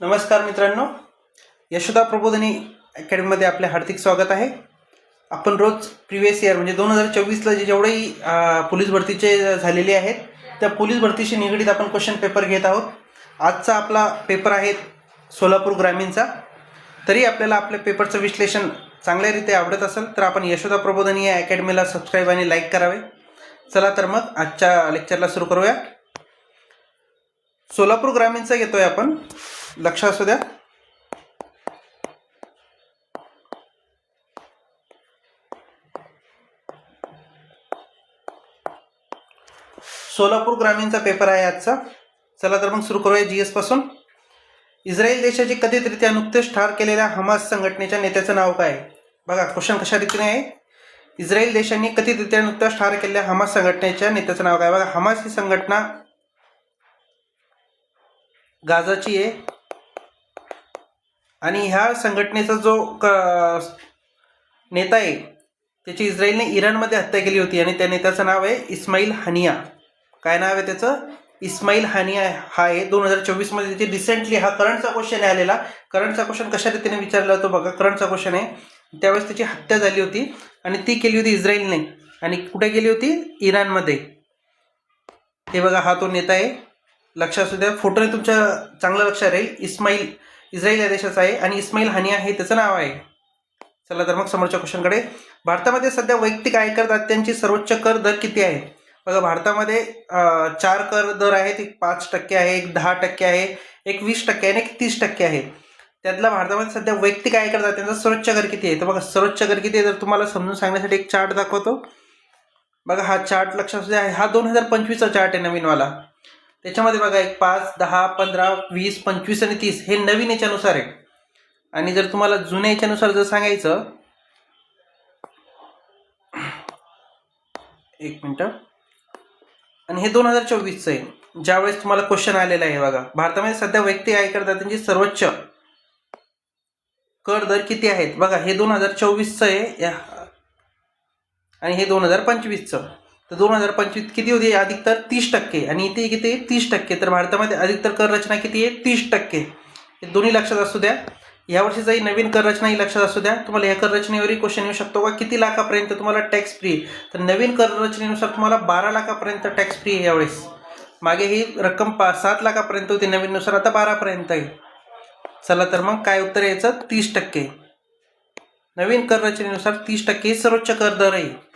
नमस्कार मित्रांनो. यशोदा प्रबोधनी अकॅडमीमध्ये आपले हार्दिक स्वागत आहे. आपण रोज प्रिव्हियस इयर म्हणजे दोन हजार चोवीसला जे जेवढेही पोलीस भरतीचे झालेले आहेत त्या पोलीस भरतीशी निगडीत आपण क्वेश्चन पेपर घेत आहोत. आजचा आपला पेपर आहे सोलापूर ग्रामीणचा. तरी आपल्याला आपल्या पेपरचं विश्लेषण चांगल्यारीत्या आवडत असेल तर आपण यशोदा प्रबोधनी या अकॅडमीला सबस्क्राईब आणि लाईक करावे. चला तर मग आजच्या लेक्चरला सुरू करूया. सोलापूर ग्रामीणचा घेतोय आपण. लक्ष असू द्या. सोलापूर ग्रामीणचा पेपर आहे आजचा. चला तर मग सुरू करूया जी एसपासून. इस्रायल देशाची कथितरित्या नुकतेच ठार केलेल्या हमास संघटनेच्या नेत्याचं नाव काय? आहे? बघा क्वेश्चन कशा रीतीने आहे? इस्रायल देशांनी कथितरित्या नुकत्याच ठार केलेल्या हमास संघटनेच्या नेत्याचं नाव काय? बघा हमास ही संघटना गाजाची आहे. आणि ह्या संघटनेचा जो क नेता आहे त्याची इस्रायलने इराणमध्ये हत्या केली होती आणि त्या नेत्याचं नाव आहे इस्माईल हानिया. काय नाव आहे त्याचं? इस्माईल हानिया हा आहे. दोन हजार चोवीसमध्ये त्याची रिसेंटली हा करंटचा क्वेश्चन आहे आलेला. करंटचा क्वेश्चन कशा रीतीने विचारला होतो बघा. करंटचा क्वेश्चन आहे. त्यावेळेस त्याची हत्या झाली होती आणि ती केली होती इस्रायलने. आणि कुठे गेली होती? इराणमध्ये. हे बघा हा तो नेता आहे. लक्षात असू द्या. फोटोने तुमच्या चांगलं लक्षात राहील. इस्माईल इस्रायल या देशाचा आहे आणि इस्माईल हानिया हे त्याचं नाव आहे. चला तर मग समोरच्या क्वेश्चनकडे भारतामध्ये सध्या वैयक्तिक आयकर दात्यांची सर्वोच्च कर दर किती आहे? बघा भारतामध्ये चार कर दर आहेत. एक पाच टक्के आहे एक दहा टक्के आहे एक वीस टक्के आहे आणि एक तीस टक्के आहे. त्यातला भारतामध्ये सध्या वैयक्तिक आयकर दात्यांचा सर्वोच्च कर किती आहे? तर बघा सर्वोच्च कर किती आहे तर तुम्हाला समजून सांगण्यासाठी एक चार्ट दाखवतो. बघा हा चार्ट लक्षात आहे हा दोन हजार पंचवीसचा चार्ट आहे नवीनवाला. त्याच्यामध्ये बघा एक पाच दहा पंधरा वीस पंचवीस आणि तीस हे नवीन याच्यानुसार आहे. आणि जर तुम्हाला जुन्या याच्यानुसार जर सांगायचं एक मिनटं. आणि हे दोन हजार चोवीसचं आहे. ज्यावेळेस तुम्हाला क्वेश्चन आलेला आहे बघा. भारतामध्ये सध्या वैयक्तिक आयकरदात्यांची सर्वोच्च कर दर किती आहेत? बघा हे दोन हजार चोवीसचं आहे. या- आणि हे दोन हजार पंचवीसचं. तर दोन हजार पंचवीस किती होती? अधिकतर तीस टक्के. आणि इथे किती? तीस टक्के. तर भारतामध्ये अधिकतर कर रचना किती आहे? तीस टक्के. हे दोन्ही लक्षात असू द्या. यावर्षीचाही नवीन कर रचना ही लक्षात असू द्या. तुम्हाला या कर रचनेवरही क्वेश्चन येऊ शकतो. का किती लाखापर्यंत तुम्हाला टॅक्स फ्री तर नवीन कर रचनेनुसार तुम्हाला बारा लाखापर्यंत टॅक्स फ्री आहे यावेळेस. मागे ही रक्कम पा सात लाखापर्यंत होती. नवीननुसार आता बारापर्यंत आहे. चला तर मग काय उत्तर यायचं? तीस टक्के. नवीन कर रचनेनुसार तीस टक्के सर्वोच्च कर दर आहे.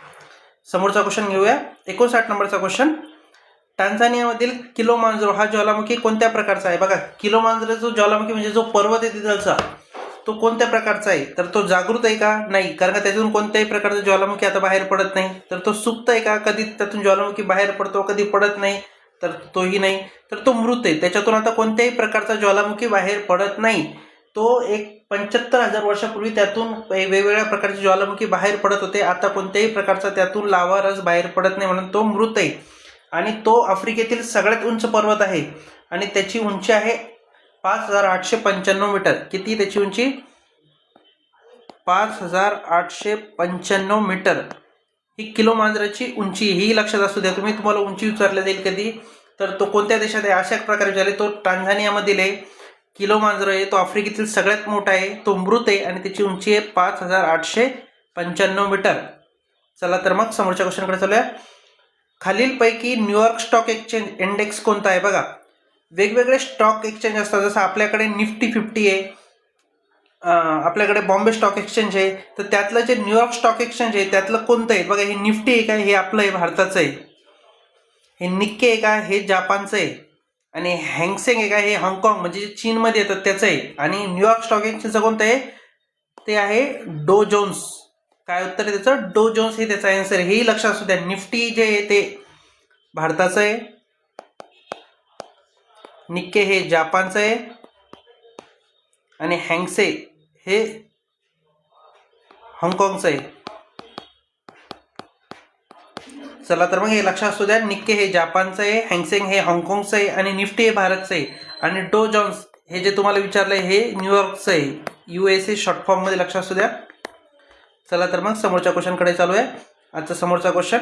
समोरचा क्वेश्चन घेऊया. एकोणसाठ नंबरचा क्वेश्चन टांझानियामधील किलोमांजरो हा ज्वालामुखी कोणत्या प्रकारचा आहे? बघा किलो मांजरो जो ज्वालामुखी म्हणजे जो पर्वत आहे तिथलचा तो कोणत्या प्रकारचा आहे? तर तो जागृत आहे का? नाही. कारण का त्यातून कोणत्याही प्रकारचा ज्वालामुखी आता बाहेर पडत नाही. तर तो सुप्त आहे का? कधी त्यातून ज्वालामुखी बाहेर पडतो कधी पडत नाही तर तोही नाही. तर तो मृत आहे. त्याच्यातून आता कोणत्याही प्रकारचा ज्वालामुखी बाहेर पडत नाही. तो एक पंच्याहत्तर हजार वर्षापूर्वी त्यातून वेगवेगळ्या प्रकारचे ज्वालामुखी बाहेर पडत होते. आता कोणत्याही प्रकारचा त्यातून लावा रस बाहेर पडत नाही म्हणून तो मृत आहे. आणि तो आफ्रिकेतील सगळ्यात उंच पर्वत आहे. आणि त्याची उंची आहे पाच हजार आठशे पंच्याण्णव मीटर. किती त्याची उंची? पाच हजार आठशे पंच्याण्णव मीटर. ही किलो मांजराची उंची ही लक्षात असू द्या. तुम्ही तुम्हाला उंची विचारल्या जाईल कधी. तर तो कोणत्या देशात आहे? अशा प्रकारे विचारले. तो टांझानियामधील आहे. किलो मांजर आहे तो आफ्रिकेतील सगळ्यात मोठा आहे तो मृत आहे आणि त्याची उंची आहे पाच हजार आठशे पंच्याण्णव मीटर. चला तर मग समोरच्या क्वेश्चनकडे चालूया. खालीलपैकी न्यूयॉर्क स्टॉक एक्सचेंज इंडेक्स कोणता आहे बघा. वेगवेगळे स्टॉक एक्सचेंज असतात जसं आपल्याकडे निफ्टी फिफ्टी आहे आपल्याकडे बॉम्बे स्टॉक एक्सचेंज आहे तर त्यातलं जे न्यूयॉर्क स्टॉक एक्सचेंज आहे त्यातलं कोणतं आहे? बघा हे निफ्टी आहे का? हे आपलं आहे भारताचं आहे. हे निक्के आहे का? हे जापानचं आहे. आणि हँगसेंग आहे का? हे हाँगकाँग म्हणजे जे चीनमध्ये येतं त्याचं आहे आणि न्यूयॉर्क स्टॉक एक्सचेंजचं कोणतं आहे? ते आहे डो जोन्स काय उत्तर आहे त्याचं? डो जोन्स हे त्याचं आन्सर हेही लक्षात असू द्या. निफ्टी जे आहे ते भारताचं आहे. निक्के हे जापानचं आहे. आणि हँगसे हे हाँगकाँगचं आहे. चला तर मग हे लक्षात असू द्या निक्के हे जापानचं आहे हँगसेंग हे हाँगकाँगचं आहे आणि निफ्टी हे भारतचं आहे. आणि डो जॉन्स हे जे तुम्हाला विचारलंय हे न्यूयॉर्कचं आहे. यू एस ए शॉर्ट फॉर्ममध्ये लक्षात असू द्या. चला तर मग समोरच्या क्वेश्चनकडे चालू आहे आजचा समोरचा क्वेश्चन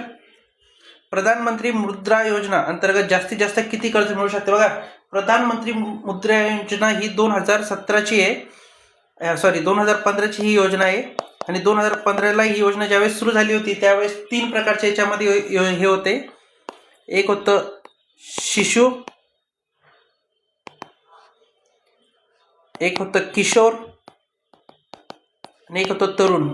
प्रधानमंत्री मुद्रा योजना अंतर्गत जास्तीत जास्त किती कर्ज मिळू शकते बघा? प्रधानमंत्री मुद्रा योजना ही दोन हजार सतराची आहे. सॉरी दोन हजार पंधराची ही योजना आहे. आणि दोन हजार पंधराला ही योजना ज्यावेळेस सुरू झाली होती त्यावेळेस तीन प्रकारच्या याच्यामध्ये हे होते. एक होतं शिशु एक होतं किशोर आणि एक होतं तरुण.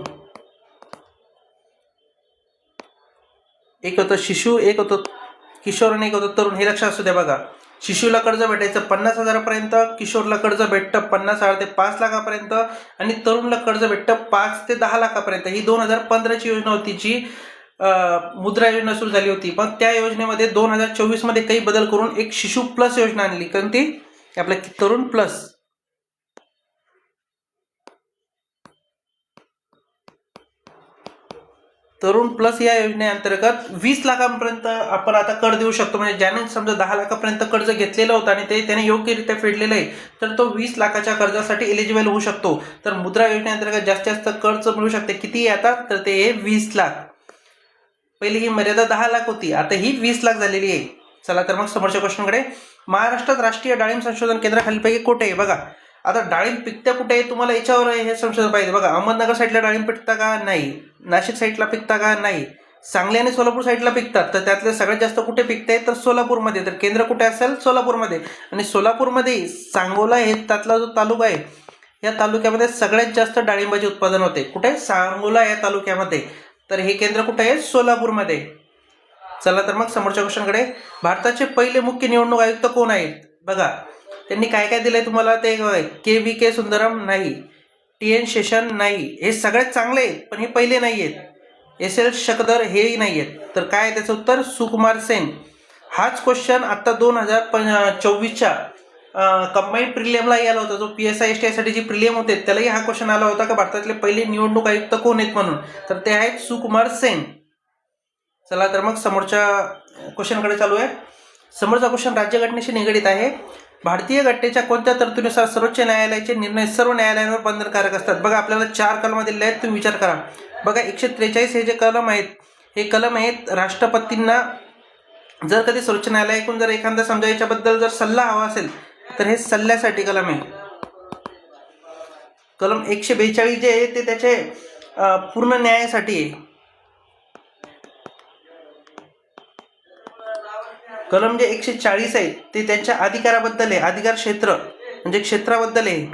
एक होतं शिशु एक होतं किशोर आणि एक होतं तरुण. हे लक्षात असू द्या बघा. शिशूला कर्ज भेटायचं पन्नास हजारापर्यंत किशोरला कर्ज भेटतं पन्नास हजार ते पाच लाखापर्यंत आणि तरुणला कर्ज भेटतं पाच ते दहा लाखापर्यंत. ही दोन हजार पंधराची योजना होती जी मुद्रा योजना सुरू झाली होती. पण त्या योजनेमध्ये दोन हजार चोवीसमध्ये काही बदल करून एक शिशु प्लस योजना आणली. कारण ती आपल्या तरुण प्लस तरुण प्लस या योजनेअंतर्गत वीस लाखांपर्यंत आपण आता कर देऊ शकतो. म्हणजे ज्याने समजा दहा लाखापर्यंत कर्ज घेतलेलं होतं आणि ते त्याने योग्यरित्या फेडलेलं आहे तर तो वीस लाखाच्या कर्जासाठी एलिजिबल होऊ शकतो. तर मुद्रा योजनेअंतर्गत जास्तीत जास्त कर्ज मिळू शकते. किती आता? तर ते आहे वीस लाख. पहिली ही मर्यादा दहा लाख होती. आता ही वीस लाख झालेली आहे. चला तर मग समोरच्या क्वेश्चनकडे महाराष्ट्रात राष्ट्रीय डाळिंब संशोधन केंद्र खालीपैकी कुठे आहे? बघा. आता डाळिंब पिकत्या कुठे आहे तुम्हाला याच्यावर हे संशोधन पाहिजे. बघा अहमदनगर साईडला डाळिंब पिकता का? नाही. नाशिक साईडला पिकता का? नाही. सांगली आणि सोलापूर साईडला पिकतात. तर त्यातलं सगळ्यात जास्त कुठे पिकते? तर सोलापूरमध्ये. तर केंद्र कुठे असेल? सोलापूरमध्ये. आणि सोलापूरमध्ये सांगोला हे त्यातला जो तालुका आहे या तालुक्यामध्ये सगळ्यात जास्त डाळिंबाचे उत्पादन होते. कुठे? सांगोला या तालुक्यामध्ये. तर हे केंद्र कुठे आहे? सोलापूरमध्ये. चला तर मग समोरच्या क्वेश्चनकडे. भारताचे पहिले मुख्य निवडणूक आयुक्त कोण आहेत? बघा त्यांनी काय काय दिलंय तुम्हाला ते के व्ही के सुंदरम नाही टी एन शेषन नाही हे सगळ्यात चांगले आहेत पण हे पहिले नाही आहेत. एस एल शकदर हेही नाही आहेत. तर काय आहे त्याचं उत्तर? सुकुमार सेन. हाच क्वेश्चन आत्ता दोन हजार पण चोवीसच्या कंबाईंड प्रिलियमला आला होता. जो P S I S T आयसाठी जी प्रिलियम होते त्यालाही हा क्वेश्चन आला होता का भारतातले पहिले निवडणूक आयुक्त कोण आहेत म्हणून? तर ते आहेत सुकुमार सेन. चला तर मग समोरच्या क्वेश्चनकडे चालू आहे समोरचा क्वेश्चन राज्यघटनेशी निगडीत आहे. भारतीय घटनेच्या कोणत्या तरतुदीनुसार सर्वोच्च न्यायालयाचे निर्णय सर्व न्यायालयांवर बंधनकारक असतात? बघा आपल्याला चार कलम दिलेले आहेत तुम्ही विचार करा. बघा एकशे त्रेचाळीस हे जे कलम आहेत हे कलम आहेत राष्ट्रपतींना जर कधी सर्वोच्च न्यायालयाकडून जर एखादा समजा याच्याबद्दल जर सल्ला हवा असेल तर हे सल्ल्यासाठी कलम आहे. कलम एकशे बेचाळीस जे आहे ते त्याचे पूर्ण न्यायासाठी आहे. कलम जे एकशे चाळीस आहे ते त्यांच्या अधिकाराबद्दल आहे. अधिकार क्षेत्र म्हणजे क्षेत्राबद्दल आहे.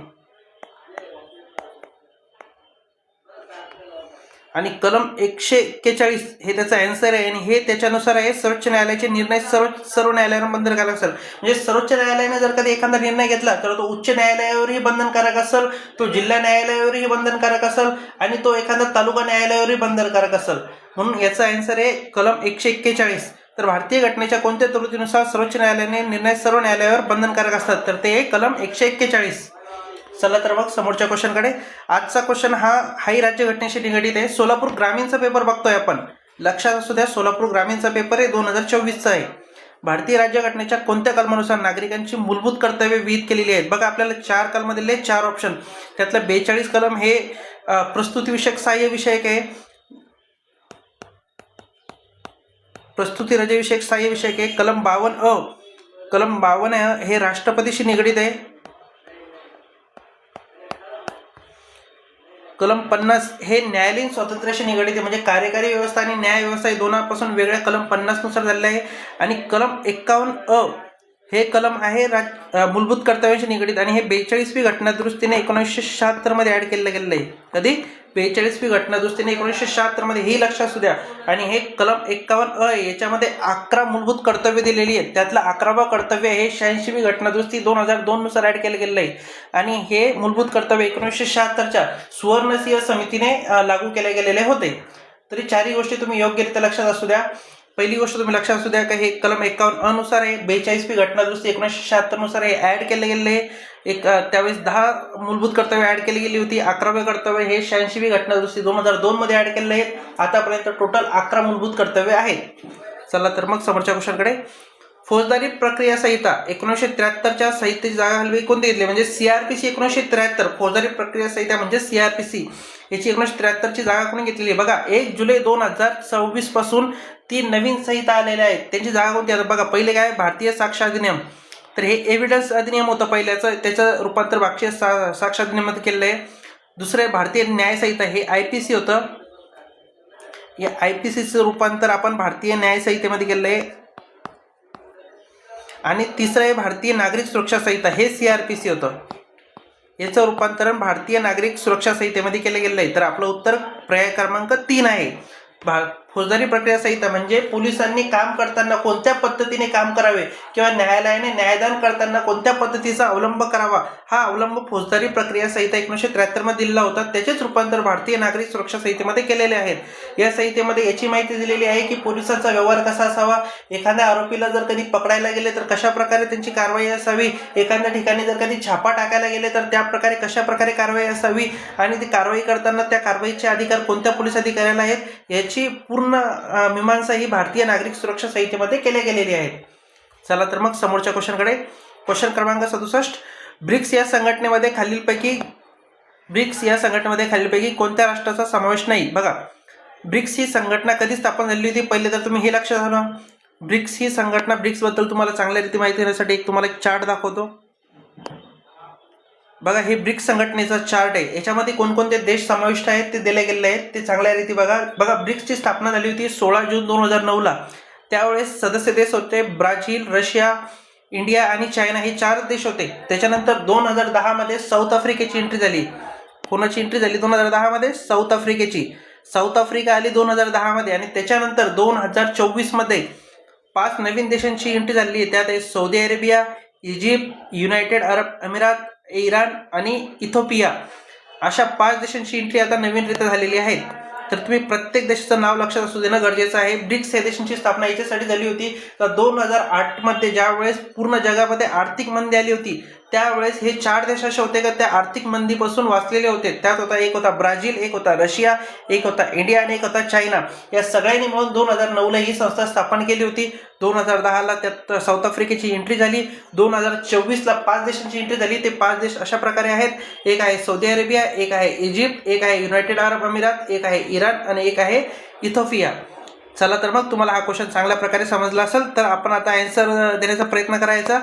आणि कलम एकशे एक्केचाळीस हे त्याचा अँसर आहे आणि हे त्याच्यानुसार आहे सर्वोच्च न्यायालयाचे निर्णय सर्व सर्व न्यायालयावर बंधनकारक असेल म्हणजे सर्वोच्च न्यायालयाने जर कधी एखादा निर्णय घेतला तर तो उच्च न्यायालयावरही बंधनकारक असेल तो जिल्हा न्यायालयावरही बंधनकारक असेल आणि तो एखादा तालुका न्यायालयावरही बंधनकारक असेल. म्हणून याचा अँसर आहे कलम एकशे एक्केचाळीस. तर भारतीय घटनेच्या कोणत्या तरतुदीनुसार सर्वोच्च न्यायालयाने निर्णय सर्व न्यायालयावर बंधनकारक असतात? तर ते कलम एकशे एक्केचाळीस. चला तर मग समोरच्या क्वेश्चनकडे. आजचा क्वेश्चन हा हाही राज्यघटनेशी निगडीत आहे. सोलापूर ग्रामीणचा पेपर बघतोय आपण. लक्षात असू द्या सोलापूर ग्रामीणचा पेपर आहे दोन हजार चोवीसचा आहे. भारतीय राज्यघटनेच्या कोणत्या कलमानुसार नागरिकांची मूलभूत कर्तव्ये विहित केलेली आहेत? बघा आपल्याला चार कलम दिले चार ऑप्शन त्यातलं बेचाळीस कलम हे प्रस्तुतीविषयक सहाय्य विषयक आहे. प्रस्तुती रजेविषयक सहाय्य विषयक आहे. कलम बावन्न अ. कलम बावन्न हे राष्ट्रपतीशी निगडीत आहे. कलम पन्नास हे न्यायालयीन स्वातंत्र्याशी निगडीत आहे. म्हणजे कार्यकारी व्यवस्था आणि न्याय व्यवस्था हे दोनापासून वेगळ्या कलम पन्नासनुसार झालेलं आहे. आणि कलम एक्कावन्न अ हे कलम आहे राज मूलभूत कर्तव्यांशी निगडीत आणि हे बेचाळीसवी घटनादुरुस्तीने एकोणीसशे शहात्तरमध्ये ॲड केलं गेलेलं आहे. कधी? बेचाळीसवी घटनादुरुस्तीने एकोणीसशे शहात्तरमध्ये ही लक्षात असू द्या. आणि हे कलम एक्कावन्न अ याच्यामध्ये अकरा मूलभूत कर्तव्य दिलेली आहेत. त्यातलं अकरावा कर्तव्य हे शहाऐंशीवी घटनादुरुस्ती दोन हजार दोननुसार ॲड केलं गेलेलं आहे. आणि हे मूलभूत कर्तव्य एकोणीसशे शहात्तरच्या सुवर्णसिंह समितीने लागू केले गेलेले होते. तरी चारही गोष्टी तुम्ही योग्यरित्या लक्षात असू द्या. पहिली गोष्ट तुम्ही लक्षात असू द्या का हे कलम एकावन्न अनुसार आहे बेचाळीसवी घटनादुरुस्ती एकोणीसशे शहात्तरनुसार हे ॲड केले गेले. आहे एक त्यावेळेस दहा मूलभूत कर्तव्य ॲड केली गेली होती. अकरावे कर्तव्य हे शहाऐंशीवी घटनादुरुस्ती दोन हजार दोनमध्ये ॲड केले आहेत आतापर्यंत टोटल अकरा मूलभूत कर्तव्य आहेत. चला तर मग समोरच्या क्वेश्चनकडे. फौजदारी प्रक्रिया संहिता एकोणीसशे त्र्याहत्तरच्या संहितेची जागा हलवी कोणती घेतली? म्हणजे सीआरपीसी एकोणीसशे त्र्याहत्तर. फौजदारी प्रक्रिया संहिता म्हणजे सीआरपीसी याची एकोणीसशे त्र्याहत्तरची जागा कोणी घेतलेली आहे? बघा एक जुलै दोन हजार सव्वीसपासून तीन ती नवीन संहिता आलेल्या आहेत. त्यांची जागा कोणती आता बघा पहिले काय? भारतीय साक्ष अधिनियम. तर हे एव्हिडन्स अधिनियम होतं पहिल्याचं. त्याचं रूपांतर भाक्षीय सा साक्ष अधिनियमात केलेलं आहे. दुसरं आहे भारतीय न्याय संहिता. हे आय पी सी होतं. या आय पी सीचं रूपांतर आपण भारतीय न्याय संहितेमध्ये आहे. आणि तिसरं आहे भारतीय नागरिक सुरक्षा संहिता. हे सी आर पी सी होतं. याचं रूपांतरण भारतीय नागरिक सुरक्षा संहितेमध्ये केलं गेलं आहे. तर आपलं उत्तर पर्याय क्रमांक तीन आहे. भा फौजदारी प्रक्रिया संहिता म्हणजे पोलिसांनी काम करताना कोणत्या पद्धतीने काम करावे किंवा न्यायालयाने न्यायदान करताना कोणत्या पद्धतीचा अवलंब करावा हा अवलंब फौजदारी प्रक्रिया संहिता एकोणीसशे त्र्याहत्तरमध्ये दिलेला होता. त्याचेच रूपांतर भारतीय नागरिक सुरक्षा संहितेमध्ये केलेले आहेत. या संहितेमध्ये याची माहिती दिलेली आहे की पोलिसांचा व्यवहार कसा असावा एखाद्या आरोपीला जर कधी पकडायला गेले तर कशा प्रकारे त्यांची कारवाई असावी एखाद्या ठिकाणी जर कधी छापा टाकायला गेले तर त्या प्रकारे कशा प्रकारे कारवाई असावी आणि ती कारवाई करताना त्या कारवाईचे अधिकार कोणत्या पोलीस अधिकाऱ्याला आहेत याची पूर्ण पूर्ण मीमांसा ही भारतीय नागरिक सुरक्षा संहितेमध्ये केल्या गेलेली आहे चला तर मग समोरच्या क्वेश्चनकडे. क्वेश्चन क्रमांक सदुसष्ट. ब्रिक्स या संघटनेमध्ये खालीलपैकी ब्रिक्स या संघटनेमध्ये खालीलपैकी कोणत्या राष्ट्राचा समावेश नाही? बघा ब्रिक्स ही संघटना कधी स्थापन झाली होती? पहिले तर तुम्ही हे लक्षात झालं ब्रिक्स ही संघटना ब्रिक्सबद्दल तुम्हाला चांगल्या रीती माहिती देण्यासाठी एक तुम्हाला एक चार्ट दाखवतो. बघा हे ब्रिक्स संघटनेचा चार्ट आहे. याच्यामध्ये कोणकोणते देश समाविष्ट आहेत ते दिले गेले आहेत ते चांगल्या रीती बघा. बघा ब्रिक्सची स्थापना झाली होती सोळा जून दोन हजार नऊला. त्यावेळेस सदस्य देश होते ब्राझील रशिया इंडिया आणि चायना हे चार देश होते. त्याच्यानंतर दोन हजार दहामध्ये साऊथ आफ्रिकेची एंट्री झाली. कोणाची एंट्री झाली? दोन हजार दहामध्ये साऊथ आफ्रिकेची. साऊथ आफ्रिका आली दोन हजार दहामध्ये आणि त्याच्यानंतर दोन हजार चोवीसमध्ये पाच नवीन देशांची एंट्री झाली. आहे त्यात आहे Saudi Arabia Egypt United Arab Emirates Iran आणि इथोपिया अशा पाच देशांची एंट्री आता नवीनरित्या झालेली आहे तर तुम्ही प्रत्येक देशाचं नाव लक्षात असू देणं गरजेचं आहे. ब्रिक्स या देशांची स्थापना याच्यासाठी झाली होती. तर दोन हजार आठमध्ये ज्यावेळेस पूर्ण जगामध्ये आर्थिक मंदी आली होती त्यावेळेस हे चार देश असे होते का त्या आर्थिक मंदीपासून वाचलेले होते. त्यात होता एक होता ब्राझील एक होता रशिया एक होता इंडिया आणि एक होता चायना. या सगळ्यांनी मिळून दोन हजार नऊला ही संस्था स्थापन केली होती. दोन हजार दहाला त्यात साऊथ आफ्रिकेची एंट्री झाली. दोन हजार चोवीसला पाच देशांची एंट्री झाली. ते पाच देश अशा प्रकारे आहेत. एक आहे सौदी अरेबिया एक आहे इजिप्त एक आहे युनायटेड अरब अमिरात एक आहे इराण आणि एक आहे इथोपिया. चला तर मग तुम्हाला हा क्वेश्चन चांगल्या प्रकारे समजला असेल तर आपण आता ॲन्सर देण्याचा प्रयत्न करायचा.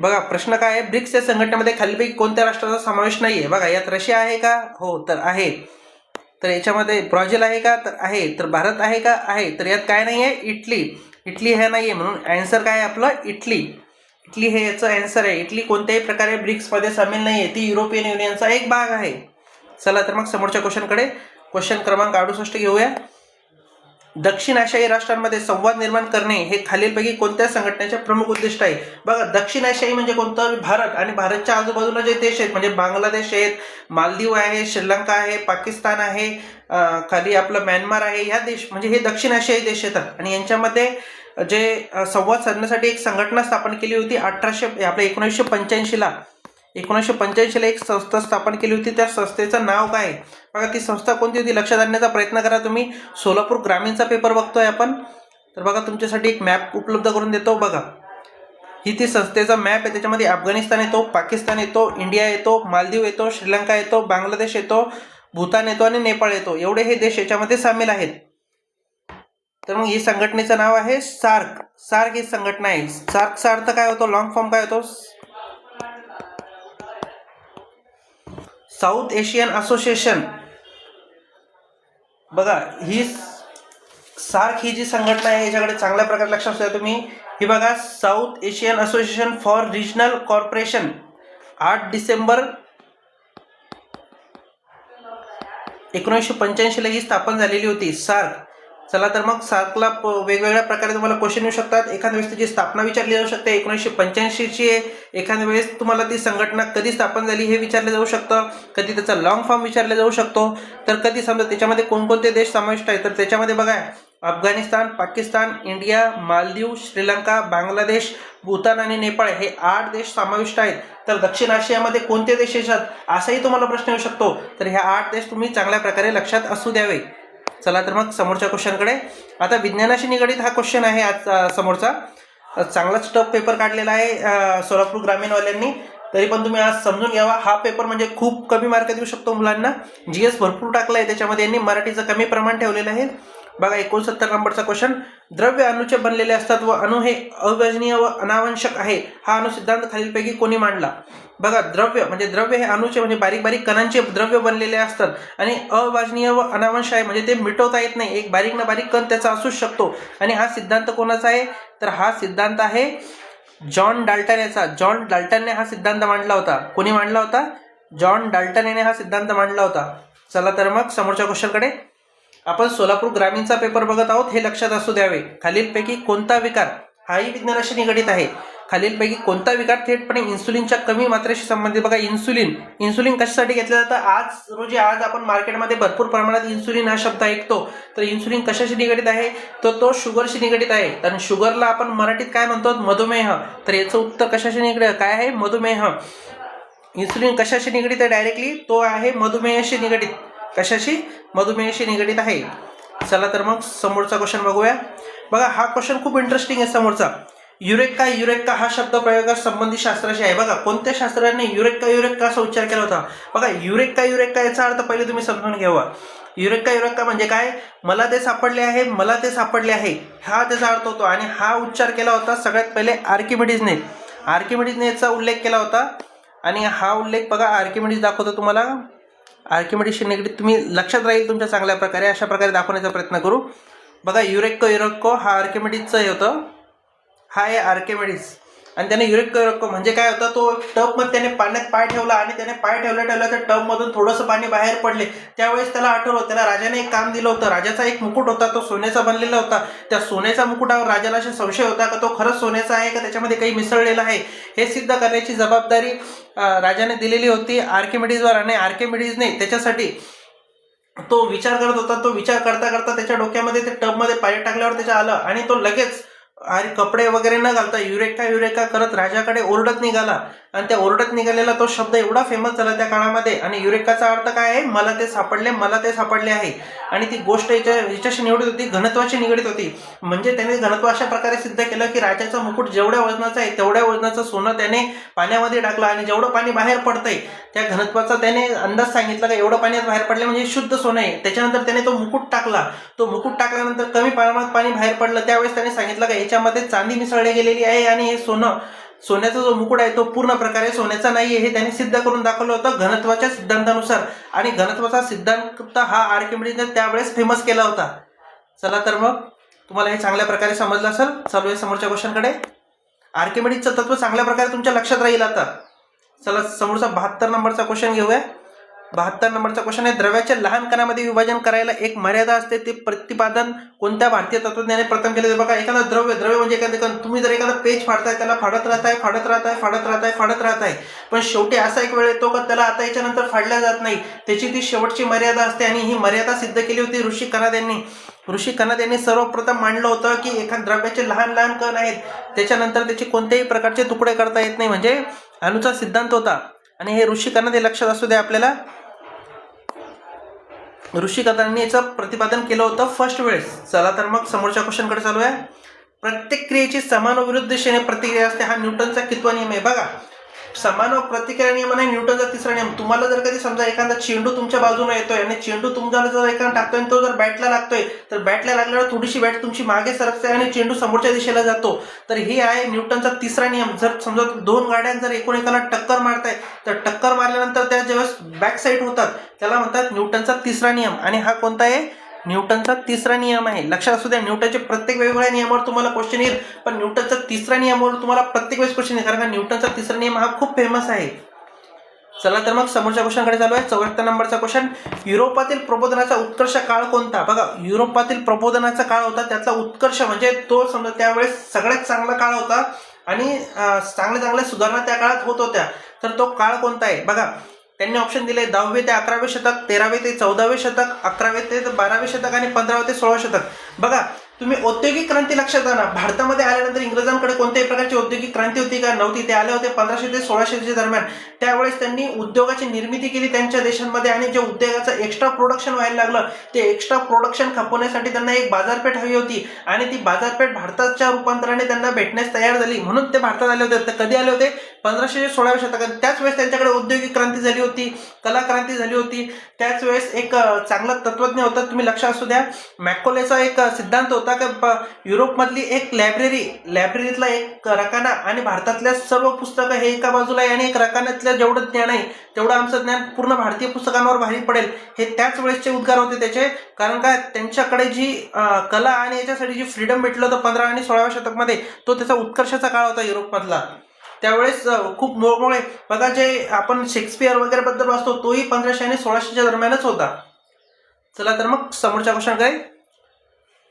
बघा प्रश्न काय आहे? ब्रिक्स या संघटनेमध्ये खालीपैकी कोणत्या राष्ट्राचा समावेश नाही आहे बघा यात रशिया आहे का? हो तर आहे. तर याच्यामध्ये ब्राझील आहे का? तर आहे. तर भारत आहे का? आहे. तर यात काय नाही आहे इटली. इटली हे नाही आहे म्हणून अँसर काय आहे आपलं? इटली. इटली हे याचं ॲन्सर आहे. इटली कोणत्याही प्रकारे ब्रिक्समध्ये सामील नाही आहे ती युरोपियन युनियनचा एक भाग आहे. चला तर मग समोरच्या क्वेश्चनकडे क्वेश्चन क्रमांक अडुसष्ट घेऊया. दक्षिण आशियाई राष्ट्रांमध्ये संवाद निर्माण करणे हे खालीलपैकी कोणत्या संघटनेचे प्रमुख उद्दिष्ट आहे? बघा दक्षिण आशियाई म्हणजे कोणतं? भारत आणि भारतच्या आजूबाजूला जे देश आहेत म्हणजे बांगलादेश आहेत मालदीव आहे श्रीलंका आहे पाकिस्तान आहे खाली आपलं म्यानमार आहे ह्या देश म्हणजे हे दक्षिण आशियाई देश येतात. आणि यांच्यामध्ये जे संवाद साधण्यासाठी एक संघटना स्थापन केली होती अठराशे आपल्या एकोणीसशे पंच्याऐंशीला. एकोणीसशे पंच्याऐंशीला एक संस्था स्थापन केली होती. त्या संस्थेचं नाव काय? आहे? बघा ती संस्था कोणती होती? लक्षात आणण्याचा प्रयत्न करा तुम्ही. सोलापूर ग्रामीणचा पेपर बघतोय आपण. तर बघा तुमच्यासाठी एक मॅप उपलब्ध करून देतो बघा. ही ती संस्थेचा मॅप आहे. त्याच्यामध्ये अफगाणिस्तान येतो पाकिस्तान येतो इंडिया येतो मालदीव येतो श्रीलंका येतो बांगलादेश येतो भूतान येतो आणि नेपाळ येतो. एवढे हे देश याच्यामध्ये सामील आहेत. तर मग ही संघटनेचं नाव आहे सार्क. सार्क ही संघटना आहे. सार्कचा अर्थ काय होतो? लॉंग फॉर्म काय होतो? South Asian association. बघा ही सार्क ही जी संघटना आहे याच्याकडे चांगल्या प्रकारे लक्षात असू द्या तुम्ही. ही बघा South Asian association for regional corporation. आठ डिसेंबर एकोणीसशे पंच्याऐंशीला ही स्थापन झालेली होती सार्क चला तर मग सार्कला प- वेगवेगळ्या प्रकारे तुम्हाला क्वेश्चन येऊ शकतात. एखाद्या वेळेस त्याची स्थापना विचारली जाऊ शकते. एकोणीसशे पंच्याऐंशीची आहे. एखाद्या वेळेस तुम्हाला ती संघटना कधी स्थापन झाली हे विचारलं जाऊ शकतं. कधी त्याचा लॉंग फॉर्म विचारला जाऊ शकतो. तर कधी समजा त्याच्यामध्ये कोणकोणते देश समाविष्ट आहेत? तर त्याच्यामध्ये बघा अफगाणिस्तान पाकिस्तान इंडिया मालदीव श्रीलंका बांगलादेश भूतान आणि नेपाळ हे आठ देश समाविष्ट आहेत. तर दक्षिण आशियामध्ये कोणते देश येतात? असाही तुम्हाला प्रश्न येऊ शकतो. तर ह्या आठ देश तुम्ही चांगल्या प्रकारे लक्षात असू द्यावे. चला तर मग समोरच्या क्वेश्चनकडे. आता विज्ञानाशी निगडीत हा क्वेश्चन आहे आज समोरचा. चांगलाच टफ पेपर काढलेला आहे सोलापूर ग्रामीणवाल्यांनी. तरी पण तुम्ही आज समजून घ्यावा. हा पेपर म्हणजे खूप कमी मार्क देऊ शकतो मुलांना. जी एस भरपूर टाकला आहे त्याच्यामध्ये यांनी मराठीचं कमी प्रमाण ठेवलेलं आहे. बघा एकोणसत्तर नंबरचा क्वेश्चन द्रव्य अणूचे बनलेले असतात व अणू हे अविभाजनीय व अनावश्यक आहे. हा अणुसिद्धांत खालीलपैकी कोणी मांडला? बघा द्रव्य म्हणजे द्रव्य हे अणूचे म्हणजे बारीक बारीक कणांचे द्रव्य बनलेले असतात आणि अविभाजनीय व अनावंश आहे म्हणजे ते मिटवता येत नाही. एक बारीक ना बारीक कण त्याचा असूच शकतो. आणि हा सिद्धांत कोणाचा आहे? तर हा सिद्धांत आहे जॉन डाल्टन याचा. जॉन डाल्टनने हा सिद्धांत मांडला होता. कोणी मांडला होता? जॉन डाल्टन याने हा सिद्धांत मांडला होता. चला तर मग समोरच्या क्वेश्चनकडे आपण सोलापूर ग्रामीणचा पेपर बघत आहोत हे लक्षात असू द्यावे. खालीलपैकी कोणता विकार हाही विज्ञानाशी निगडित आहे. खालीलपैकी कोणता विकार थेटपणे इन्सुलिनच्या कमी मात्रेशी संबंधित? बघा इन्सुलिन. इन्सुलिन कशासाठी घेतलं जातं? आज रोजी आज आपण मार्केटमध्ये भरपूर प्रमाणात इन्सुलिन हा शब्द ऐकतो. तर इन्सुलिन कशाशी निगडित आहे? तर तो शुगरशी निगडित आहे. कारण शुगरला आपण मराठीत काय म्हणतो? मधुमेह. तर याचं उत्तर कशाशी निगडित काय आहे? मधुमेह. इन्सुलिन कशाशी निगडित आहे? डायरेक्टली तो आहे मधुमेहाशी निगडित. कशाशी? मधुमेहाशी निगडीत आहे. चला तर मग समोरचा क्वेश्चन बघूया. बघा हा क्वेश्चन खूप इंटरेस्टिंग आहे समोरचा. युरेक्का युरेक्का हा शब्द प्रयोगा संबंधित शास्त्राशी आहे. बघा कोणत्या शास्त्राने युरेक्का युरेक्का असा उच्चार केला होता? बघा युरेक्का युरेक्का याचा अर्थ पहिले तुम्ही समजून घ्यावा युरेक्का युरेक्का म्हणजे काय? मला ते सापडले आहे मला ते सापडले आहे. हा त्याचा अर्थ होतो. आणि हा उच्चार केला होता सगळ्यात पहिले आर्किमिडीजने. आर्किमिडीजने याचा उल्लेख केला होता. आणि हा उल्लेख बघा आर्किमिडीज दाखवतो तुम्हाला. आर्किमिडीजशी निगडीत तुम्ही लक्षात राहील तुमच्या चांगल्या प्रकारे. अशा प्रकारे दाखवण्याचा प्रयत्न करू. बघा युरेक्को युरेक्को हा आर्किमिडीजचं हे होतं. हा आहे आर्किमिडीज. आणि त्याने युरेक्को म्हणजे काय होतं तो टबमध्ये त्याने पाण्यात पाय ठेवला आणि त्याने पाय ठेवला ठेवला त्या टबमधून थोडंसं पाणी बाहेर पडले. त्यावेळेस त्याला आठवलं त्याला राजाने एक काम दिलं होतं. राजाचा एक मुकुट होता तो सोन्याचा बनलेला होता. त्या सोन्याचा मुकुटावर राजाला असे संशय होता का तो खरंच सोन्याचा आहे का? त्याच्यामध्ये काही मिसळलेला आहे? हे सिद्ध करण्याची जबाबदारी राजाने दिलेली होती आर्किमिडीजवर आणि आर्किमिडीजने त्याच्यासाठी तो विचार करत होता. तो विचार करता करता त्याच्या डोक्यामध्ये ते टबमध्ये पाणी टाकल्यावर त्याच्या आलं आणि तो लगेच आणि कपडे वगैरे न घालता युरेका युरेका करत राजाकडे ओरडत निघाला. आणि त्या ओरडत निघालेला तो शब्द एवढा फेमस झाला त्या काळामध्ये. आणि युरेकाचा अर्थ काय आहे? मला ते सापडले मला ते सापडले आहे. आणि ती गोष्ट याच्या याच्याशी निवडत होती घनत्वाशी निगडीत होती. म्हणजे त्याने घनत्व अशा प्रकारे सिद्ध केलं की राजाचा मुकुट जेवढ्या वजनाचा आहे तेवढ्या वजनाचं सोनं त्याने पाण्यामध्ये टाकलं. आणि जेवढं पाणी बाहेर पडतंय त्या घनत्वाचा त्याने अंदाज सांगितला का एवढं पाण्यात बाहेर पडलं म्हणजे शुद्ध सोनं आहे. त्याच्यानंतर त्याने तो मुकुट टाकला. तो मुकुट टाकल्यानंतर कमी प्रमाणात पाणी बाहेर पडलं. त्यावेळेस त्याने सांगितलं का याच्यामध्ये चांदी मिसळली गेलेली आहे आणि हे सोनं सोन्याचा जो मुकुट आहे तो पूर्ण प्रकारे सोन्याचा नाही आहे हे त्यांनी सिद्ध करून दाखवलं होतं घनत्वाच्या सिद्धांतानुसार. आणि घनत्वाचा सिद्धांत हा आर्किमिडीजने त्यावेळेस फेमस केला होता. चला तर मग तुम्हाला हे चांगल्या प्रकारे समजलं असेल चालू आहे समोरच्या क्वेश्चनकडे. आर्किमिडीजचं तत्व चांगल्या प्रकारे तुमच्या लक्षात राहील आता. चला समोरचा बहात्तर नंबरचा क्वेश्चन घेऊया. बहात्तर नंबरचा क्वेश्चन आहे. द्रव्याच्या लहान कणामध्ये विभाजन करायला एक मर्यादा असते. ते प्रतिपादन कोणत्या भारतीय तत्वज्ञाने प्रथम केले ते बघा एखादा द्रव्य द्रव्य म्हणजे एखादं तुम्ही जर एखादा पेज फाडताय त्याला फाडत राहताय फाडत राहताय फाडत राहताय फाडत राहताय. पण शेवटी असा एक वेळ येतो का त्याला आता याच्यानंतर फाडल्या जात नाही. त्याची ती शेवटची मर्यादा असते आणि ही मर्यादा सिद्ध केली होती ऋषी कनाद यांनी ऋषी कनाद यांनी सर्वप्रथम मांडलं होतं की एखाद द्रव्याचे लहान लहान कण आहेत. त्याच्यानंतर त्याचे कोणत्याही प्रकारचे तुकडे करता येत नाही. म्हणजे अणुचा सिद्धांत होता. आणि हे ऋषी कनाद हे लक्षात असू द्या आपल्याला. ऋषी याचं प्रतिपादन केलं होतं फर्स्ट वेळेस. चला तर मग समोरच्या क्वेश्चनकडे चालू आहे प्रत्येक क्रियेची समान विरुद्ध दिशेने प्रतिक्रिया असते. हा न्यूटनचा कितवा नियम आहे? बघा. समान व प्रतिक्रिया नियम आहे न्यूटनचा तिसरा नियम. तुम्हाला जर कधी समजा एखादा चेंडू तुमच्या बाजूने येतोय आणि चेंडू तुमच्याला जर एखादा टाकतोय आणि तो जर बॅटला लागतोय तर बॅटला लागल्यावर थोडीशी बॅट तुमची मागे सरकते आणि चेंडू समोरच्या दिशेला जातो. तर हे आहे न्यूटनचा तिसरा नियम. जर समजा दोन गाड्या जर एकूण एकाला टक्कर मारताय तर टक्कर मारल्यानंतर त्या ज्यावेळेस बॅक साईड होतात त्याला म्हणतात न्यूटनचा तिसरा नियम. आणि हा कोणता आहे? न्यूटनचा तिसरा नियम आहे. लक्षात असू द्या न्यूटनचे प्रत्येक वेगवेगळ्या नियमावर तुम्हाला क्वेश्चन येईल पण न्यूटनचा तिसरा नियमावर तुम्हाला प्रत्येक वेळेस क्वेश्चन येईल कारण का न्यूटनचा तिसरा नियम हा खूप फेमस आहे. चला तर मग समोरच्या क्वेश्चनकडे चालू आहे चौऱ्याहत्तर नंबरचा क्वेश्चन युरोपातील प्रबोधनाचा उत्कर्ष काळ कोणता? बघा युरोपातील प्रबोधनाचा काळ होता त्यातला उत्कर्ष म्हणजे तो समजा त्यावेळेस सगळ्यात चांगला काळ होता आणि चांगल्या चांगल्या सुधारणा त्या काळात होत होत्या. तर तो काळ कोणता आहे? बघा त्यांनी ऑप्शन दिले दहावे ते अकरावे शतक तेरावे ते चौदावे शतक अकरावे ते बारावे शतक आणि पंधरावे ते सोळावे शतक. बघा तुम्ही औद्योगिक क्रांती लक्षात आणा. भारतामध्ये आल्यानंतर इंग्रजांकडे कोणत्याही प्रकारची औद्योगिक क्रांती होती का नव्हती? ते आले होते पंधराशे ते सोळाशेच्या दरम्यान. त्यावेळेस त्यांनी उद्योगाची निर्मिती केली त्यांच्या देशांमध्ये आणि जे उद्योगाचं एक्स्ट्रा प्रोडक्शन व्हायला लागलं ते एक्स्ट्रा प्रोडक्शन खपवण्यासाठी त्यांना एक बाजारपेठ हवी होती आणि ती बाजारपेठ भारताच्या रूपांतराने त्यांना भेटण्यास तयार झाली. म्हणून ते भारतात आले होते. तर कधी आले होते? पंधराशे सोळाव्या शतकात. त्याच वेळेस त्यांच्याकडे औद्योगिक क्रांती झाली होती कला क्रांती झाली होती. त्याच वेळेस एक चांगला तत्वज्ञ होता. तुम्ही लक्षात असू द्या. मॅकोलेचा एक सिद्धांत होता. की? युरोपमधली एक लायब्ररी लायब्ररीतला एक रकाना आणि भारतातल्या सर्व पुस्तकं हे एका बाजूला आहे आणि एक रकान्यातलं जेवढं ज्ञान आहे तेवढं आमचं ज्ञान पूर्ण भारतीय पुस्तकांवर भारी पडेल. हे त्याच वेळेसचे उद्गार होते त्याचे. कारण काय? त्यांच्याकडे जी कला आणि याच्यासाठी जी फ्रीडम भेटलं होतं पंधरा आणि सोळाव्या शतकमध्ये तो त्याचा उत्कर्षाचा काळ होता युरोपमधला. त्यावेळेस खूप मोळमोळे बघा जे आपण शेक्सपियर वगैरेबद्दल वाचतो तोही पंधराशे आणि सोळाशेच्या दरम्यानच होता. चला तर मग समोरच्या क्वेश्चन काय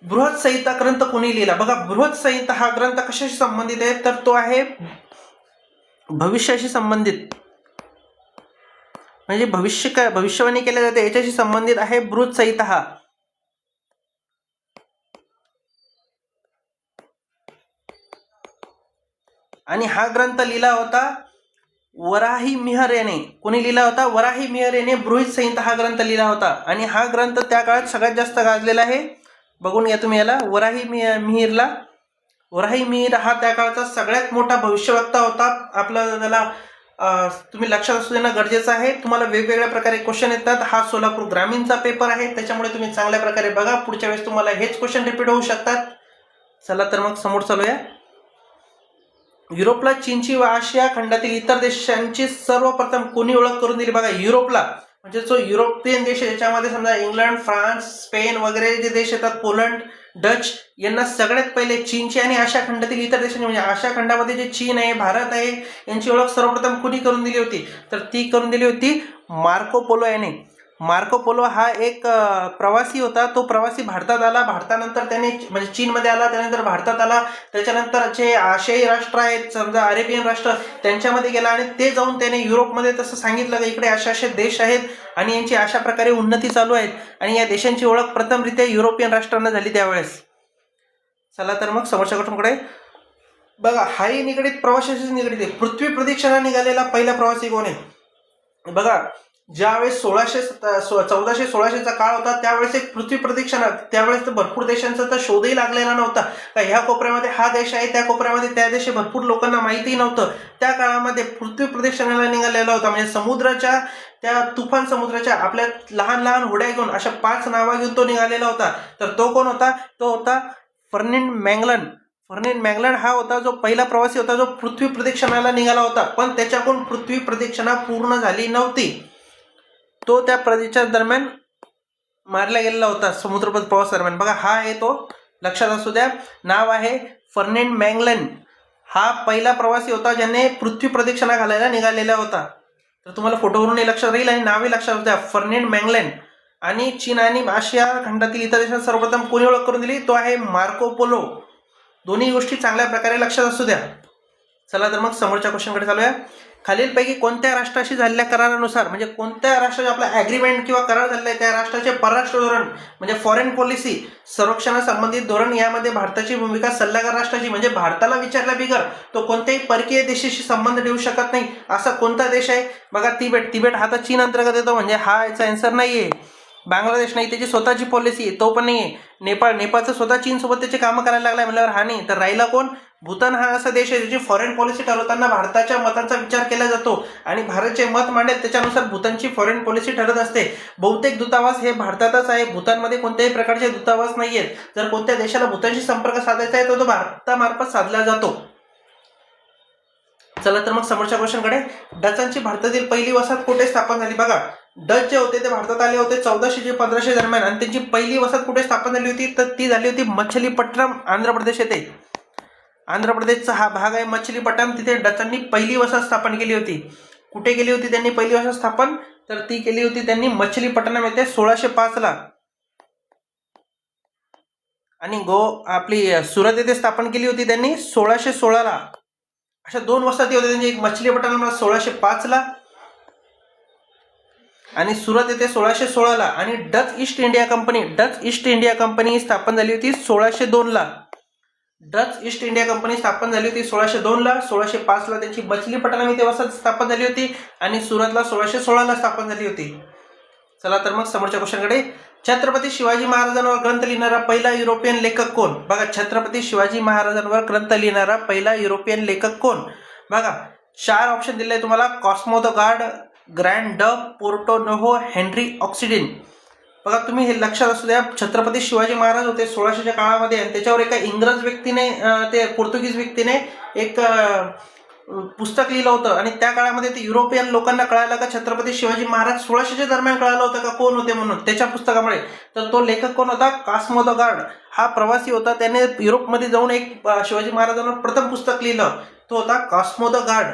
बृहत संहिता ग्रंथ कोणी लिहिला? बघा बृहत संहिता हा ग्रंथ कशाशी संबंधित आहे? तर तो आहे भविष्याशी संबंधित. म्हणजे भविष्य काय? भविष्यवाणी केल्या जाते याच्याशी संबंधित आहे बृहत संहिता हा. आणि हा ग्रंथ लिहिला होता वराही मिहर याने कोणी लिहिला होता? वराही मिहर याने बृहित संहिता हा ग्रंथ लिहिला होता. आणि हा ग्रंथ त्या काळात सगळ्यात जास्त गाजलेला आहे बघून घ्या तुम्ही याला. वराही मि मिहीरला. वराही मिहीर हा त्या काळाचा सगळ्यात मोठा भविष्यवक्ता होता. आपलं त्याला तुम्ही लक्षात असू देणं गरजेचं आहे. तुम्हाला वेगवेगळ्या प्रकारे क्वेश्चन येतात. हा सोलापूर ग्रामीणचा पेपर आहे. त्याच्यामुळे तुम्ही चांगल्या प्रकारे बघा. पुढच्या वेळेस तुम्हाला हेच क्वेश्चन रिपीट होऊ शकतात. चला तर मग समोर चालूया. युरोपला चीनची व आशिया खंडातील इतर देशांची सर्वप्रथम कोणी ओळख करून दिली? बघा युरोपला. म्हणजे जो युरोपियन देश आहे ज्याच्यामध्ये समजा इंग्लंड फ्रान्स स्पेन वगैरे जे देश येतात पोलंड डच यांना सगळ्यात पहिले चीनची आणि आशिया खंडातील इतर देशांची म्हणजे आशिया खंडामध्ये जे चीन आहे भारत आहे यांची ओळख सर्वप्रथम कुणी करून दिली होती? तर ती करून दिली होती मार्को पोलो याने. मार्को पोलो हा एक प्रवासी होता. तो प्रवासी भारतात आला. भारतानंतर त्याने म्हणजे चीनमध्ये आला. त्यानंतर भारतात आला. त्याच्यानंतर जे आशियाई राष्ट्र आहेत समजा अरेबियन राष्ट्र त्यांच्यामध्ये गेला आणि ते जाऊन त्याने युरोपमध्ये तसं सांगितलं की इकडे असे असे देश आहेत आणि यांची अशा प्रकारे उन्नती चालू आहेत आणि या देशांची ओळख प्रथमरित्या युरोपियन राष्ट्रांना झाली त्यावेळेस. चला तर मग समोरच्या गटांकडे बघा हाही निगडीत प्रवाशाशी निगडीत आहे. पृथ्वी प्रदक्षिणा निघालेला पहिला प्रवासी कोण आहे? बघा ज्यावेळेस सोळाशे चौदाशे सोळाशेचा काळ होता त्यावेळेस एक पृथ्वी प्रदक्षिणा त्यावेळेस तर भरपूर देशांचा तर शोधही लागलेला नव्हता. का ह्या कोपऱ्यामध्ये हा देश आहे त्या कोपऱ्यामध्ये त्या देशी भरपूर लोकांना माहितीही नव्हतं. त्या काळामध्ये पृथ्वी प्रदक्षिणाला निघालेला होता. म्हणजे समुद्राच्या त्या तुफान समुद्राच्या आपल्या लहान लहान होड्या घेऊन अशा पाच नावा घेऊन तो निघालेला होता. तर तो कोण होता? तो होता फर्निन मँगलन. फर्निन मॅगलन हा होता जो पहिला प्रवासी होता जो पृथ्वी प्रदक्षिणाला निघाला होता. पण त्याच्याकडून पृथ्वी प्रदक्षिणा पूर्ण झाली नव्हती. तो त्या प्रदेशा दरम्यान मारला गेलेला होता समुद्रपथ प्रवास दरम्यान. बघा हा आहे तो लक्षात असू द्या नाव आहे फर्नेंड मँगलन. हा पहिला प्रवासी होता ज्याने पृथ्वी प्रदक्षिणा घालायला निघालेला होता. तर तुम्हाला फोटोवरूनही लक्षात राहील आणि नावही लक्षात असू द्या फर्नेंड मँगलन. आणि चीन आणि आशिया खंडातील इतर देशात सर्वप्रथम कोणी ओळख करून दिली? तो आहे मार्को पोलो. दोन्ही गोष्टी चांगल्या प्रकारे लक्षात असू द्या. चला तर मग समोरच्या क्वेश्चनकडे चालूया. खालीलपैकी कोणत्या राष्ट्राशी झालेल्या करारानुसार म्हणजे कोणत्या राष्ट्राचे आपला ॲग्रीमेंट किंवा करार झालेला आहे त्या राष्ट्राचे परराष्ट्र धोरण म्हणजे फॉरेन पॉलिसी संरक्षणासंबंधित धोरण यामध्ये भारताची भूमिका सल्लागार राष्ट्राची म्हणजे भारताला विचारल्या बिगर तो कोणत्याही परकीय देशाशी संबंध ठेवू शकत नाही असा कोणता देश आहे? बघा तिबेट तिबेट हा तर चीन अंतर्गत येतो म्हणजे हा याचा आन्सर नाही आहे बांगलादेश नाही त्याची स्वतःची पॉलिसी आहे तो पण नाही आहे नेपाळ नेपाळचं स्वतः चीनसोबत त्याचे कामं करायला लागलाय म्हणल्यावर हा नाही. तर राहिला कोण? भूतान हा असा देश आहे ज्याची फॉरेन पॉलिसी ठरवताना भारताच्या मतांचा विचार केला जातो आणि भारतचे मत मांडेल त्याच्यानुसार भूतानची फॉरेन पॉलिसी ठरत असते. बहुतेक दूतावास हे भारतातच आहे. भूतानमध्ये कोणत्याही प्रकारचे दूतावास नाही आहेत जर कोणत्या देशाला भूतानशी संपर्क साधायचा आहे तर तो भारतामार्फत साधला जातो. चला तर मग समोरच्या क्वेश्चनकडे. डचांची भारतातील पहिली वसाहत कुठे स्थापन झाली? बघा डच जे होते ते भारतात आले होते चौदाशे ते पंधराशे दरम्यान. आणि त्यांची पहिली वसाहत कुठे स्थापन झाली होती? तर ती झाली होती मच्छलीपट्टणम आंध्र प्रदेश येथे. आंध्र प्रदेशचा हा भाग आहे मच्छलीपट्टणम तिथे डचांनी पहिली वसाहत स्थापन केली होती. कुठे केली होती त्यांनी पहिली वसाहत स्थापन तर ती केली होती त्यांनी मच्छलीपट्टणम येथे सोळाशे पाचला आणि गो आपली सुरत येथे स्थापन केली होती त्यांनी सोळाशे सोळाला अशा दोन वसाहती होत्या त्यांची. एक मछलीपट्टणमला सोळाशे पाचला आणि सुरत येथे सोळाशे सोळाला आणि Dutch East India company Dutch East India company स्थापन झाली होती सोळाशे दोनला डच ईस्ट इंडिया कंपनी स्थापन झाली होती सोळाशे दोनला सोळाशे पाचला त्यांची मछलीपट्टणम इथे वसाहत स्थापन झाली होती आणि सुरतला सोळाशे सोळाला स्थापन झाली होती. चला तर मग समोरच्या क्वेश्चनकडे छत्रपती शिवाजी महाराजांवर ग्रंथ लिहिणारा पहिला युरोपियन लेखक कोण? बघा छत्रपती शिवाजी महाराजांवर ग्रंथ लिहिणारा पहिला युरोपियन लेखक कोण? बघा चार ऑप्शन दिले तुम्हाला. कॉस्मो द गार्ड ग्रँड ड पोर्टोनोहो हेनरी ऑक्सिडिन बघा तुम्ही हे लक्षात असू द्या छत्रपती शिवाजी महाराज होते सोळाशेच्या काळामध्ये आणि त्याच्यावर एका इंग्रज व्यक्तीने ते पोर्तुगीज व्यक्तीने एक पुस्तक लिहिलं होतं. आणि त्या काळामध्ये ते युरोपियन लोकांना कळालं का छत्रपती शिवाजी महाराज सोळाशेच्या दरम्यान कळालं होतं का कोण होते म्हणून? त्याच्या पुस्तकामुळे. तर तो लेखक कोण होता? कास्मो गार्ड हा प्रवासी होता. त्याने युरोपमध्ये जाऊन एक शिवाजी महाराजांवर प्रथम पुस्तक लिहिलं. तो होता कॉस्मो गार्ड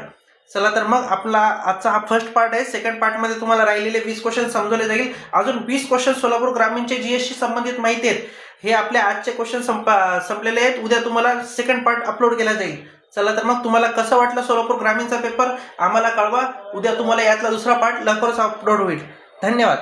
चला तर मग आपला आजचा हा फर्स्ट पार्ट आहे. सेकंड पार्टमध्ये तुम्हाला राहिलेले वीस क्वेश्चन समजवले जाईल. अजून वीस क्वेश्चन सोलापूर ग्रामीणचे जीएसशी संबंधित माहिती आहेत. हे आपले आजचे क्वेश्चन संपा संपलेले आहेत. उद्या तुम्हाला सेकंड पार्ट अपलोड केला जाईल. चला तर मग तुम्हाला कसं वाटलं सोलापूर ग्रामीणचा पेपर आम्हाला कळवा. उद्या तुम्हाला यातला दुसरा पार्ट लवकरच अपलोड होईल. धन्यवाद.